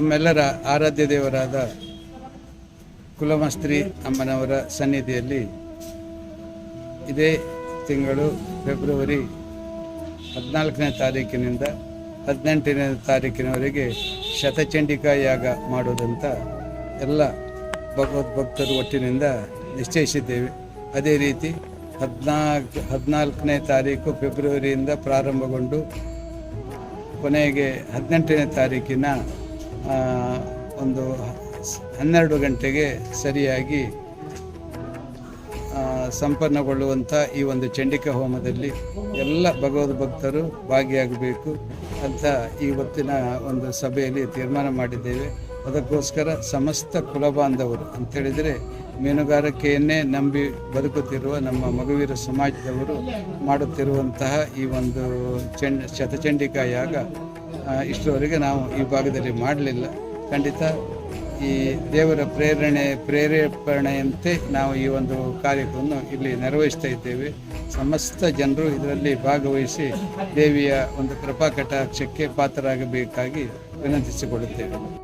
ನಮ್ಮೆಲ್ಲರ ಆರಾಧ್ಯ ದೇವರಾದ ಕುಲಮಸ್ತ್ರಿ ಅಮ್ಮನವರ ಸನ್ನಿಧಿಯಲ್ಲಿ ಇದೇ ತಿಂಗಳು ಫೆಬ್ರವರಿ ಹದಿನಾಲ್ಕನೇ ತಾರೀಕಿನಿಂದ ಹದಿನೆಂಟನೇ ತಾರೀಕಿನವರೆಗೆ ಶತಚಂಡಿಕಾ ಯಾಗ ಮಾಡುವುದಂತ ಎಲ್ಲ ಭಗವದ್ಭಕ್ತರು ಒಟ್ಟಿನಿಂದ ನಿಶ್ಚಯಿಸಿದ್ದೇವೆ. ಅದೇ ರೀತಿ ಹದಿನಾಲ್ಕು, ಹದಿನಾಲ್ಕನೇ ತಾರೀಕು ಫೆಬ್ರವರಿಯಿಂದ ಪ್ರಾರಂಭಗೊಂಡು ಕೊನೆಗೆ ಹದಿನೆಂಟನೇ ತಾರೀಕಿನ ಒಂದು ಹನ್ನೆರಡು ಗಂಟೆಗೆ ಸರಿಯಾಗಿ ಸಂಪನ್ನಗೊಳ್ಳುವಂಥ ಈ ಒಂದು ಚಂಡಿಕಾ ಹೋಮದಲ್ಲಿ ಎಲ್ಲ ಭಗವದ್ ಭಕ್ತರು ಭಾಗಿಯಾಗಬೇಕು ಅಂತ ಇವತ್ತಿನ ಒಂದು ಸಭೆಯಲ್ಲಿ ತೀರ್ಮಾನ ಮಾಡಿದ್ದೇವೆ. ಅದಕ್ಕೋಸ್ಕರ ಸಮಸ್ತ ಕುಲ ಬಾಂಧವರು ಅಂತೇಳಿದರೆ ಮೀನುಗಾರಿಕೆಯನ್ನೇ ನಂಬಿ ಬದುಕುತ್ತಿರುವ ನಮ್ಮ ಮಗುವೀರ ಸಮಾಜದವರು ಮಾಡುತ್ತಿರುವಂತಹ ಈ ಒಂದು ಚಂಡ್ ಶತಚಂಡಿಕಾ ಯಾಗ ಇಷ್ಟರವರೆಗೆ ನಾವು ಈ ಭಾಗದಲ್ಲಿ ಮಾಡಲಿಲ್ಲ. ಖಂಡಿತ ಈ ದೇವರ ಪ್ರೇರಣೆ, ಪ್ರೇರೇಪಣೆಯಂತೆ ನಾವು ಈ ಒಂದು ಕಾರ್ಯಕ್ರಮವನ್ನು ಇಲ್ಲಿ ನಿರ್ವಹಿಸ್ತಾ ಇದ್ದೇವೆ. ಸಮಸ್ತ ಜನರು ಇದರಲ್ಲಿ ಭಾಗವಹಿಸಿ ದೇವಿಯ ಒಂದು ಕೃಪಾ ಕಟಾಕ್ಷಕ್ಕೆ ಪಾತ್ರರಾಗಬೇಕಾಗಿ ವಿನಂತಿಸಿಕೊಳ್ಳುತ್ತೇವೆ.